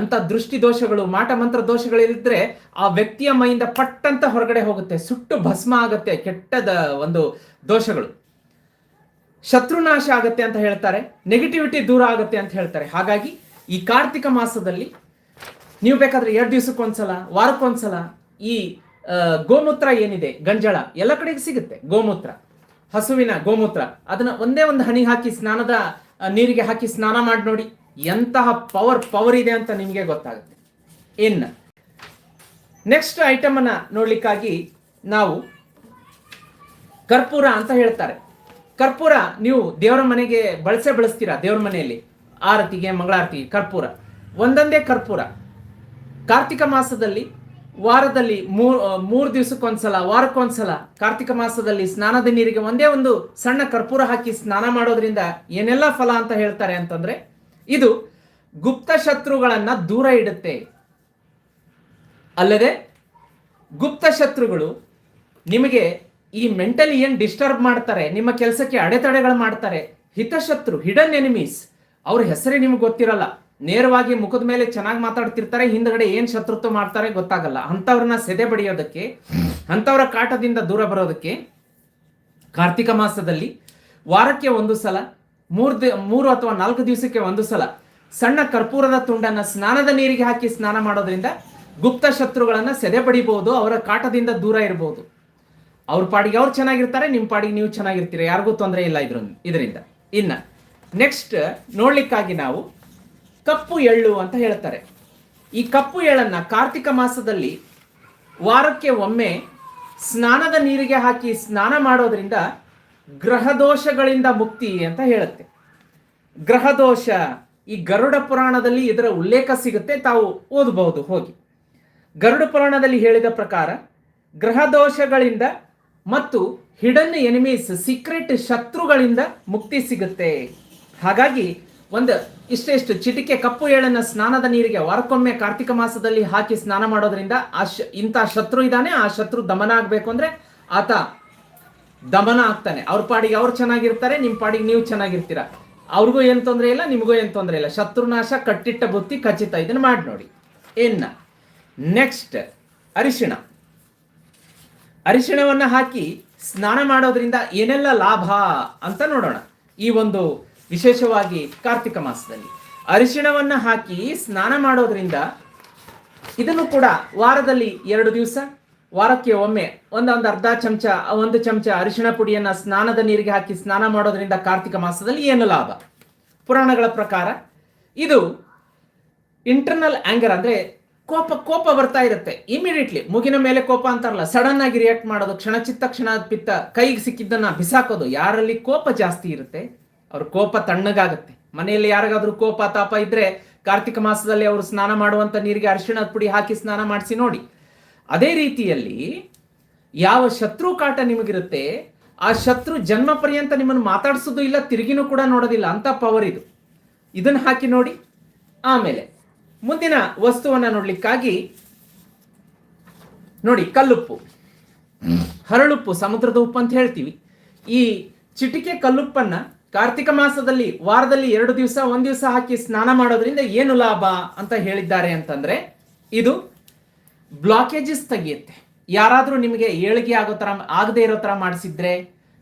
ಅಂತ ದೃಷ್ಟಿ ದೋಷಗಳು, ಮಾಟ ಮಂತ್ರ ದೋಷಗಳಿದ್ರೆ ಆ ವ್ಯಕ್ತಿಯ ಮೈಯಿಂದ ಪಟ್ಟಂತ ಹೊರಗಡೆ ಹೋಗುತ್ತೆ, ಸುಟ್ಟು ಭಸ್ಮ ಆಗುತ್ತೆ ಕೆಟ್ಟದ ಒಂದು ದೋಷಗಳು. ಶತ್ರುನಾಶ ಆಗುತ್ತೆ ಅಂತ ಹೇಳ್ತಾರೆ ನೆಗೆಟಿವಿಟಿ ದೂರ ಆಗುತ್ತೆ ಅಂತ ಹೇಳ್ತಾರೆ. ಹಾಗಾಗಿ ಈ ಕಾರ್ತಿಕ ಮಾಸದಲ್ಲಿ ನೀವು ಬೇಕಾದ್ರೆ ಎರಡು ದಿವಸಕ್ಕೊಂದ್ಸಲ, ವಾರಕ್ಕೊಂದ್ಸಲ ಈ ಗೋಮೂತ್ರ ಏನಿದೆ, ಗಂಜಳ ಎಲ್ಲ ಕಡೆಗೆ ಸಿಗುತ್ತೆ. ಗೋಮೂತ್ರ, ಹಸುವಿನ ಗೋಮೂತ್ರ. ಅದನ್ನ ಒಂದೇ ಒಂದು ಹನಿ ಹಾಕಿ ಸ್ನಾನದ ನೀರಿಗೆ ಹಾಕಿ ಸ್ನಾನ ಮಾಡಿ ನೋಡಿ. ಎಂತಹ ಪವರ್ ಪವರ್ ಇದೆ ಅಂತ ನಿಮಗೆ ಗೊತ್ತಾಗುತ್ತೆ. ಇನ್ನು ನೆಕ್ಸ್ಟ್ ಐಟಮ್ ಅನ್ನ ನೋಡ್ಲಿಕ್ಕಾಗಿ ನಾವು ಕರ್ಪೂರ ಅಂತ ಹೇಳ್ತಾರೆ. ಕರ್ಪೂರ ನೀವು ದೇವರ ಮನೆಗೆ ಬಳಸೇ ಬಳಸ್ತೀರಾ ದೇವರ ಮನೆಯಲ್ಲಿ? ಆರತಿಗೆ, ಮಂಗಳಾರತಿಗೆ, ಕರ್ಪೂರ. ಒಂದೊಂದೇ ಕರ್ಪೂರ. ಕಾರ್ತಿಕ ಮಾಸದಲ್ಲಿ ವಾರದಲ್ಲಿ ಮೂರ್ ಮೂರು ದಿವಸಕ್ಕೊಂದ್ಸಲ, ವಾರಕ್ಕೊಂದ್ಸಲ ಕಾರ್ತಿಕ ಮಾಸದಲ್ಲಿ ಸ್ನಾನದ ನೀರಿಗೆ ಒಂದೇ ಒಂದು ಸಣ್ಣ ಕರ್ಪೂರ ಹಾಕಿ ಸ್ನಾನ ಮಾಡೋದ್ರಿಂದ ಏನೆಲ್ಲ ಫಲ ಅಂತ ಹೇಳ್ತಾರೆ ಅಂತಂದ್ರೆ, ಇದು ಗುಪ್ತ ಶತ್ರುಗಳನ್ನ ದೂರ ಇಡುತ್ತೆ. ಅಲ್ಲದೆ ಗುಪ್ತ ಶತ್ರುಗಳು ನಿಮಗೆ ಈ ಮೆಂಟಲಿ ಏನು ಡಿಸ್ಟರ್ಬ್ ಮಾಡ್ತಾರೆ, ನಿಮ್ಮ ಕೆಲಸಕ್ಕೆ ಅಡೆತಡೆಗಳು ಮಾಡ್ತಾರೆ, ಹಿತಶತ್ರು ಹಿಡನ್ ಎನಿಮೀಸ್ ಅವ್ರ ಹೆಸರೇ ನಿಮ್ಗೆ ಗೊತ್ತಿರಲ್ಲ. ನೇರವಾಗಿ ಮುಖದ ಮೇಲೆ ಚೆನ್ನಾಗಿ ಮಾತಾಡ್ತಿರ್ತಾರೆ, ಹಿಂದ್ಗಡೆ ಏನ್ ಶತ್ರುತ್ವ ಮಾಡ್ತಾರೆ ಗೊತ್ತಾಗಲ್ಲ. ಅಂಥವ್ರನ್ನ ಸೆದೆ ಬಡಿಯೋದಕ್ಕೆ, ಅಂಥವ್ರ ಕಾಟದಿಂದ ದೂರ ಬರೋದಕ್ಕೆ, ಕಾರ್ತಿಕ ಮಾಸದಲ್ಲಿ ವಾರಕ್ಕೆ ಒಂದು ಸಲ, ಮೂರು ದಿ, ಮೂರು ಅಥವಾ ನಾಲ್ಕು ದಿವಸಕ್ಕೆ ಒಂದು ಸಲ ಸಣ್ಣ ಕರ್ಪೂರದ ತುಂಡನ್ನ ಸ್ನಾನದ ನೀರಿಗೆ ಹಾಕಿ ಸ್ನಾನ ಮಾಡೋದ್ರಿಂದ ಗುಪ್ತ ಶತ್ರುಗಳನ್ನು ಸೆದೆ ಅವರ ಕಾಟದಿಂದ ದೂರ ಇರಬಹುದು ಅವ್ರ ಪಾಡಿಗೆ ಅವ್ರು ಚೆನ್ನಾಗಿರ್ತಾರೆ ನಿಮ್ಮ ಪಾಡಿಗೆ ನೀವು ಚೆನ್ನಾಗಿರ್ತೀರ. ಯಾರಿಗೂ ತೊಂದರೆ ಇಲ್ಲ ಇದ್ರ ಇದರಿಂದ. ಇನ್ನ ನೆಕ್ಸ್ಟ್ ನೋಡ್ಲಿಕ್ಕಾಗಿ ನಾವು ಕಪ್ಪು ಎಳ್ಳು ಅಂತ ಹೇಳ್ತಾರೆ. ಈ ಕಪ್ಪು ಎಳ್ಳನ್ನ ಕಾರ್ತಿಕ ಮಾಸದಲ್ಲಿ ವಾರಕ್ಕೆ ಒಮ್ಮೆ ಸ್ನಾನದ ನೀರಿಗೆ ಹಾಕಿ ಸ್ನಾನ ಮಾಡೋದ್ರಿಂದ ಗ್ರಹ ದೋಷಗಳಿಂದ ಮುಕ್ತಿ ಅಂತ ಹೇಳುತ್ತೆ. ಗ್ರಹ ದೋಷ ಈ ಗರುಡ ಪುರಾಣದಲ್ಲಿ ಇದರ ಉಲ್ಲೇಖ ಸಿಗುತ್ತೆ, ತಾವು ಓದಬಹುದು ಹೋಗಿ. ಗರುಡ ಪುರಾಣದಲ್ಲಿ ಹೇಳಿದ ಪ್ರಕಾರ ಗ್ರಹ ದೋಷಗಳಿಂದ ಮತ್ತು ಹಿಡನ್ ಎನಿಮೀಸ್ ಸೀಕ್ರೆಟ್ ಶತ್ರುಗಳಿಂದ ಮುಕ್ತಿ ಸಿಗುತ್ತೆ. ಹಾಗಾಗಿ ಒಂದು ಇಷ್ಟೆಷ್ಟು ಚಿಟಿಕೆ ಕಪ್ಪು ಏಳನ್ನ ಸ್ನಾನದ ನೀರಿಗೆ ವಾರಕ್ಕೊಮ್ಮೆ ಕಾರ್ತಿಕ ಮಾಸದಲ್ಲಿ ಹಾಕಿ ಸ್ನಾನ ಮಾಡೋದ್ರಿಂದ ಆ ಶ, ಇಂಥ ಶತ್ರು ಇದ್ದಾನೆ, ಆ ಶತ್ರು ದಮನ ಆಗ್ಬೇಕು ಅಂದ್ರೆ ಆತ ದಮನ ಆಗ್ತಾನೆ. ಅವ್ರ ಪಾಡಿಗೆ ಅವ್ರು ಚೆನ್ನಾಗಿರ್ತಾರೆ ನಿಮ್ಮ ಪಾಡಿಗೆ ನೀವು ಚೆನ್ನಾಗಿರ್ತೀರ. ಅವ್ರಿಗೂ ಏನು ತೊಂದರೆ ಇಲ್ಲ, ನಿಮಗೂ ಏನು ತೊಂದರೆ ಇಲ್ಲ. ಶತ್ರುನಾಶ ಕಟ್ಟಿಟ್ಟ ಬುತ್ತಿ ಖಚಿತ. ಇದನ್ನ ಮಾಡಿ ನೋಡಿ. ಇನ್ನ ನೆಕ್ಸ್ಟ್ ಅರಿಶಿಣ. ಅರಿಶಿಣವನ್ನ ಹಾಕಿ ಸ್ನಾನ ಮಾಡೋದ್ರಿಂದ ಏನೆಲ್ಲ ಲಾಭ ಅಂತ ನೋಡೋಣ. ಈ ಒಂದು ವಿಶೇಷವಾಗಿ ಕಾರ್ತಿಕ ಮಾಸದಲ್ಲಿ ಅರಿಶಿಣವನ್ನು ಹಾಕಿ ಸ್ನಾನ ಮಾಡೋದ್ರಿಂದ ಇದನ್ನು ಕೂಡ ವಾರದಲ್ಲಿ ಎರಡು ದಿವಸ, ವಾರಕ್ಕೆ ಒಮ್ಮೆ ಒಂದೊಂದು ಅರ್ಧ ಚಮಚ, ಒಂದು ಚಮಚ ಅರಿಶಿಣ ಪುಡಿಯನ್ನ ಸ್ನಾನದ ನೀರಿಗೆ ಹಾಕಿ ಸ್ನಾನ ಮಾಡೋದ್ರಿಂದ ಕಾರ್ತಿಕ ಮಾಸದಲ್ಲಿ ಏನು ಲಾಭ? ಪುರಾಣಗಳ ಪ್ರಕಾರ ಇದು ಇಂಟರ್ನಲ್ ಆಂಗರ್ ಅಂದ್ರೆ ಕೋಪ ಕೋಪ ಬರ್ತಾ ಇರುತ್ತೆ. ಇಮಿಡಿಯೇಟ್ಲಿ ಮುಗಿನ ಮೇಲೆ ಕೋಪ ಅಂತಾರಲ್ಲ ಸಡನ್ ಆಗಿ ರಿಯಾಕ್ಟ್ ಮಾಡೋದು, ಕ್ಷಣ ಚಿತ್ತ, ಕ್ಷಣ ಪಿತ್ತ ಕೈಗೆ ಸಿಕ್ಕಿದ್ದನ್ನ ಬಿಸಾಕೋದು, ಯಾರಲ್ಲಿ ಕೋಪ ಜಾಸ್ತಿ ಇರುತ್ತೆ? ಅವ್ರ ಕೋಪ ತಣ್ಣಗಾಗುತ್ತೆ. ಮನೆಯಲ್ಲಿ ಯಾರಿಗಾದ್ರೂ ಕೋಪ, ತಾಪ ಇದ್ರೆ ಕಾರ್ತಿಕ ಮಾಸದಲ್ಲಿ ಅವರು ಸ್ನಾನ ಮಾಡುವಂತ ನೀರಿಗೆ ಅರಿಶಿಣದ ಪುಡಿ ಹಾಕಿ ಸ್ನಾನ ಮಾಡಿಸಿ ನೋಡಿ. ಅದೇ ರೀತಿಯಲ್ಲಿ ಯಾವ ಶತ್ರು ಕಾಟ ನಿಮಗಿರುತ್ತೆ, ಆ ಶತ್ರು ಜನ್ಮ ಪರ್ಯಂತ ನಿಮ್ಮನ್ನು ಮಾತಾಡಿಸೋದು ಇಲ್ಲ, ತಿರುಗಿನೂ ಕೂಡ ನೋಡೋದಿಲ್ಲ, ಅಂತ ಪವರ್ ಇದು. ಇದನ್ನ ಹಾಕಿ ನೋಡಿ. ಆಮೇಲೆ ಮುಂದಿನ ವಸ್ತುವನ್ನ ನೋಡ್ಲಿಕ್ಕಾಗಿ ನೋಡಿ, ಕಲ್ಲುಪ್ಪು. ಹರಳುಪ್ಪು, ಸಮುದ್ರದ ಉಪ್ಪು ಅಂತ ಹೇಳ್ತೀವಿ. ಈ ಚಿಟಿಕೆ ಕಲ್ಲುಪ್ಪನ್ನ ಕಾರ್ತಿಕ ಮಾಸದಲ್ಲಿ ವಾರದಲ್ಲಿ ಎರಡು ದಿವಸ, ಒಂದ್ ದಿವಸ ಹಾಕಿ ಸ್ನಾನ ಮಾಡೋದ್ರಿಂದ ಏನು ಲಾಭ ಅಂತ ಹೇಳಿದ್ದಾರೆ ಅಂತಂದ್ರೆ, ಇದು ಬ್ಲಾಕೇಜಸ್ ತೆಗೆಯುತ್ತೆ. ಯಾರಾದರೂ ನಿಮಗೆ ಏಳಿಗೆ ಆಗೋ ತರ, ಆಗದೆ ಇರೋ ತರ ಮಾಡಿಸಿದ್ರೆ,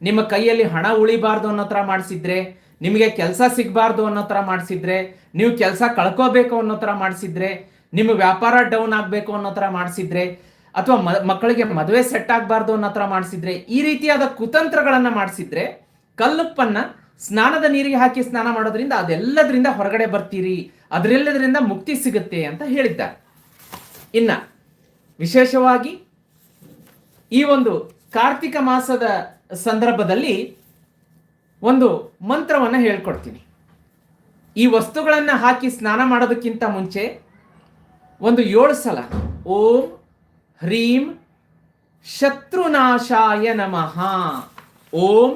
ನಿಮ್ಮ ಕೈಯಲ್ಲಿ ಹಣ ಉಳಿಬಾರ್ದು ಅನ್ನೋ ತರ ಮಾಡಿಸಿದ್ರೆ ನಿಮಗೆ ಕೆಲಸ ಸಿಗಬಾರ್ದು ಅನ್ನೋ ಥರ ಮಾಡಿಸಿದ್ರೆ, ನೀವು ಕೆಲಸ ಕಳ್ಕೋಬೇಕು ಅನ್ನೋ ಥರ ಮಾಡಿಸಿದ್ರೆ, ನಿಮ್ಮ ವ್ಯಾಪಾರ ಡೌನ್ ಆಗಬೇಕು ಅನ್ನೋ ಥರ ಮಾಡಿಸಿದ್ರೆ, ಅಥವಾ ಮಕ್ಕಳಿಗೆ ಮದುವೆ ಸೆಟ್ ಆಗಬಾರ್ದು ಅನ್ನೋ ಥರ ಮಾಡಿಸಿದ್ರೆ, ಈ ರೀತಿಯಾದ ಕುತಂತ್ರಗಳನ್ನು ಮಾಡಿಸಿದ್ರೆ, ಕಲ್ಲುಪ್ಪನ್ನು ಸ್ನಾನದ ನೀರಿಗೆ ಹಾಕಿ ಸ್ನಾನ ಮಾಡೋದ್ರಿಂದ ಅದೆಲ್ಲದರಿಂದ ಹೊರಗಡೆ ಬರ್ತೀರಿ, ಅದರೆಲ್ಲದರಿಂದ ಮುಕ್ತಿ ಸಿಗುತ್ತೆ ಅಂತ ಹೇಳಿದ್ದಾರೆ. ಇನ್ನ, ವಿಶೇಷವಾಗಿ ಈ ಒಂದು ಕಾರ್ತಿಕ ಮಾಸದ ಸಂದರ್ಭದಲ್ಲಿ ಒಂದು ಮಂತ್ರವನ್ನು ಹೇಳ್ಕೊಡ್ತೀನಿ. ಈ ವಸ್ತುಗಳನ್ನು ಹಾಕಿ ಸ್ನಾನ ಮಾಡೋದಕ್ಕಿಂತ ಮುಂಚೆ ಒಂದು ಏಳು ಸಲ ಓಂ ಹ್ರೀಂ ಶತ್ರುನಾಶಾಯ ನಮಃ. ಓಂ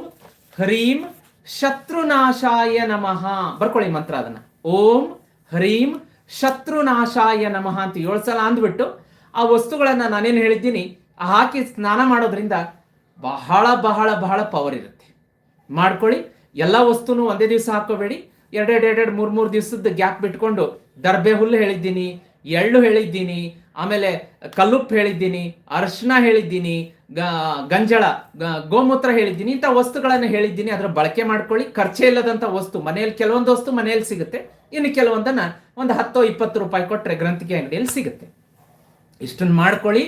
ಹ್ರೀಂ ಶತ್ರುನಾಶಾಯ ನಮಃ. ಬರ್ಕೊಳ್ಳಿ ಮಂತ್ರ ಅದನ್ನು. ಓಂ ಹ್ರೀಂ ಶತ್ರುನಾಶಾಯ ನಮಃ ಅಂತ ಏಳು ಸಲ ಅಂದ್ಬಿಟ್ಟು ಆ ವಸ್ತುಗಳನ್ನು ನಾನೇನು ಹೇಳಿದ್ದೀನಿ ಹಾಕಿ ಸ್ನಾನ ಮಾಡೋದ್ರಿಂದ ಬಹಳ ಬಹಳ ಬಹಳ ಪವರ್ ಇರುತ್ತೆ. ಮಾಡ್ಕೊಳ್ಳಿ. ಎಲ್ಲ ವಸ್ತುನು ಒಂದೇ ದಿವಸ ಹಾಕೋಬೇಡಿ. ಎರಡೆರಡು ಎರಡೆರಡು ಮೂರು ಮೂರು ದಿವಸದ ಗ್ಯಾಪ್ ಬಿಟ್ಕೊಂಡು ದರ್ಬೆ ಹುಲ್ಲು ಹೇಳಿದ್ದೀನಿ, ಎಳ್ಳು ಹೇಳಿದ್ದೀನಿ, ಆಮೇಲೆ ಕಲ್ಲುಪ್ಪು ಹೇಳಿದ್ದೀನಿ ಅರ್ಶನ ಹೇಳಿದ್ದೀನಿ ಗಂಜಳ ಗೋಮೂತ್ರ ಹೇಳಿದ್ದೀನಿ, ಇಂಥ ವಸ್ತುಗಳನ್ನು ಹೇಳಿದ್ದೀನಿ. ಅದರ ಬಳಕೆ ಮಾಡ್ಕೊಳ್ಳಿ. ಖರ್ಚೇ ಇಲ್ಲದಂಥ ವಸ್ತು, ಮನೆಯಲ್ಲಿ ಕೆಲವೊಂದು ವಸ್ತು ಮನೆಯಲ್ಲಿ ಸಿಗುತ್ತೆ. ಇನ್ನು ಕೆಲವೊಂದನ್ನ ಒಂದು ಹತ್ತೋ ಇಪ್ಪತ್ತು ರೂಪಾಯಿ ಕೊಟ್ಟರೆ ಗ್ರಂಥಿಗೆ ಅಂಗಡಿಯಲ್ಲಿ ಸಿಗುತ್ತೆ. ಇಷ್ಟನ್ನು ಮಾಡ್ಕೊಳ್ಳಿ.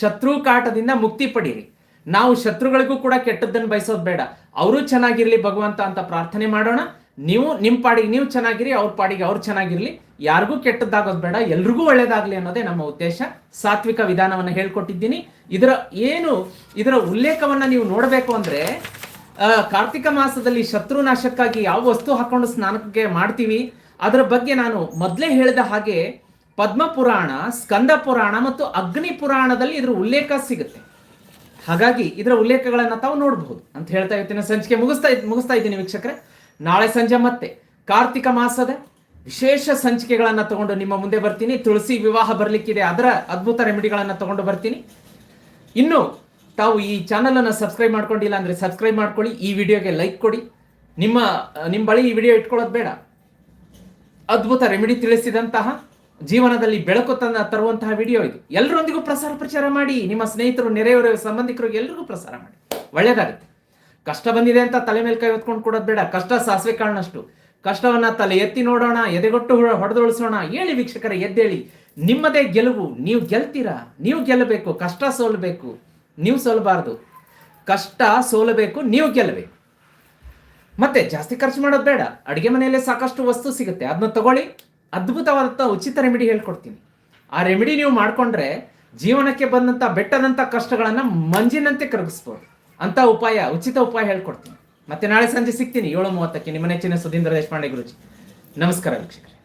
ಶತ್ರು ಕಾಟದಿಂದ ಮುಕ್ತಿ ಪಡೀರಿ. ನಾವು ಶತ್ರುಗಳಿಗೂ ಕೂಡ ಕೆಟ್ಟದ್ದನ್ನು ಬಯಸೋದು ಬೇಡ. ಅವರು ಚೆನ್ನಾಗಿರ್ಲಿ ಭಗವಂತ ಅಂತ ಪ್ರಾರ್ಥನೆ ಮಾಡೋಣ. ನೀವು ನಿಮ್ಮ ಪಾಡಿಗೆ ನೀವು ಚೆನ್ನಾಗಿರಿ, ಅವ್ರ ಪಾಡಿಗೆ ಅವ್ರು ಚೆನ್ನಾಗಿರ್ಲಿ. ಯಾರಿಗೂ ಕೆಟ್ಟದ್ದಾಗೋದು ಬೇಡ, ಎಲ್ರಿಗೂ ಒಳ್ಳೇದಾಗ್ಲಿ ಅನ್ನೋದೇ ನಮ್ಮ ಉದ್ದೇಶ. ಸಾತ್ವಿಕ ವಿಧಾನವನ್ನು ಹೇಳ್ಕೊಟ್ಟಿದ್ದೀನಿ. ಇದರ ಏನು, ಇದರ ಉಲ್ಲೇಖವನ್ನು ನೀವು ನೋಡಬೇಕು ಅಂದ್ರೆ ಕಾರ್ತಿಕ ಮಾಸದಲ್ಲಿ ಶತ್ರು ನಾಶಕ್ಕಾಗಿ ಯಾವ ವಸ್ತು ಹಾಕೊಂಡು ಸ್ನಾನಕ್ಕೆ ಮಾಡ್ತೀವಿ, ಅದರ ಬಗ್ಗೆ ನಾನು ಮೊದಲೇ ಹೇಳಿದ ಹಾಗೆ ಪದ್ಮ ಪುರಾಣ ಸ್ಕಂದ ಪುರಾಣ ಮತ್ತು ಅಗ್ನಿ ಪುರಾಣದಲ್ಲಿ ಇದರ ಉಲ್ಲೇಖ ಸಿಗುತ್ತೆ. ಹಾಗಾಗಿ ಇದರ ಉಲ್ಲೇಖಗಳನ್ನು ತಾವು ನೋಡಬಹುದು ಅಂತ ಹೇಳ್ತಾ ಇರ್ತೀನಿ. ಸಂಚಿಕೆ ಮುಗಿಸ್ತಾ ಮುಗಿಸ್ತಾ ಇದ್ದೀನಿ ವೀಕ್ಷಕರೇ. ನಾಳೆ ಸಂಜೆ ಮತ್ತೆ ಕಾರ್ತಿಕ ಮಾಸದ ವಿಶೇಷ ಸಂಚಿಕೆಗಳನ್ನು ತಗೊಂಡು ನಿಮ್ಮ ಮುಂದೆ ಬರ್ತೀನಿ. ತುಳಸಿ ವಿವಾಹ ಬರಲಿಕ್ಕಿದೆ. ಅದರ ಅದ್ಭುತ ರೆಮಿಡಿಗಳನ್ನು ತಗೊಂಡು ಬರ್ತೀನಿ. ಇನ್ನು ತಾವು ಈ ಚಾನಲ್ ಅನ್ನು ಸಬ್ಸ್ಕ್ರೈಬ್ ಮಾಡ್ಕೊಂಡಿಲ್ಲ ಅಂದ್ರೆ ಸಬ್ಸ್ಕ್ರೈಬ್ ಮಾಡ್ಕೊಳ್ಳಿ. ಈ ವಿಡಿಯೋಗೆ ಲೈಕ್ ಕೊಡಿ. ನಿಮ್ಮ ನಿಮ್ಮ ಬಳಿ ಈ ವಿಡಿಯೋ ಇಟ್ಕೊಳ್ಳೋದು ಬೇಡ. ಅದ್ಭುತ ರೆಮಿಡಿ ತಿಳಿಸಿದಂತಹ ಜೀವನದಲ್ಲಿ ಬೆಳಕು ತಂದ ತರುವಂತಹ ವಿಡಿಯೋ ಇದು. ಎಲ್ಲರೊಂದಿಗೂ ಪ್ರಸಾರ ಪ್ರಚಾರ ಮಾಡಿ, ನಿಮ್ಮ ಸ್ನೇಹಿತರು, ನೆರೆಯವರ ಸಂಬಂಧಿಕರು ಎಲ್ರಿಗೂ ಪ್ರಸಾರ ಮಾಡಿ. ಒಳ್ಳೇದಾಗುತ್ತೆ. ಕಷ್ಟ ಬಂದಿದೆ ಅಂತ ತಲೆ ಮೇಲೆ ಕೈ ಹೊತ್ಕೊಂಡು ಕೊಡೋದು ಬೇಡ. ಕಷ್ಟ ಸಾಸಿವೆ ಕಾರಣಷ್ಟು ಕಷ್ಟವನ್ನ ತಲೆ ಎತ್ತಿ ನೋಡೋಣ, ಎದೆಗೊಟ್ಟು ಹೊಡೆದೊಳಿಸೋಣ ಹೇಳಿ ವೀಕ್ಷಕರ, ಎದ್ದೇಳಿ. ನಿಮ್ಮದೇ ಗೆಲುವು. ನೀವು ಗೆಲ್ತೀರಾ? ನೀವು ಗೆಲ್ಲಬೇಕು. ಕಷ್ಟ ಸೋಲಬೇಕು. ನೀವು ಸೋಲಬಾರ್ದು. ಕಷ್ಟ ಸೋಲಬೇಕು. ನೀವು ಗೆಲ್ಲಬೇಕು. ಮತ್ತೆ ಜಾಸ್ತಿ ಖರ್ಚು ಮಾಡೋದು ಬೇಡ. ಅಡುಗೆ ಮನೆಯಲ್ಲೇ ಸಾಕಷ್ಟು ವಸ್ತು ಸಿಗುತ್ತೆ. ಅದನ್ನ ತಗೊಳ್ಳಿ. ಅದ್ಭುತವಾದಂಥ ಉಚಿತ ರೆಮಿಡಿ ಹೇಳ್ಕೊಡ್ತೀನಿ. ಆ ರೆಮಿಡಿ ನೀವು ಮಾಡ್ಕೊಂಡ್ರೆ ಜೀವನಕ್ಕೆ ಬಂದಂಥ ಬೆಟ್ಟದಂಥ ಕಷ್ಟಗಳನ್ನ ಮಂಜಿನಂತೆ ಕರಗಿಸ್ಬೋದು. ಅಂತ ಉಪಾಯ, ಉಚಿತ ಉಪಾಯ ಹೇಳ್ಕೊಡ್ತೀನಿ. ಮತ್ತೆ ನಾಳೆ ಸಂಜೆ ಸಿಗ್ತೀನಿ ಏಳು ಮೂವತ್ತಕ್ಕೆ. ನಿಮ್ಮ ನೆಚ್ಚಿನ ಸುಧೀಂದ್ರ ದೇಶಪಾಂಡೆ ಗುರುಜಿ. ನಮಸ್ಕಾರ ವೀಕ್ಷಕರೇ.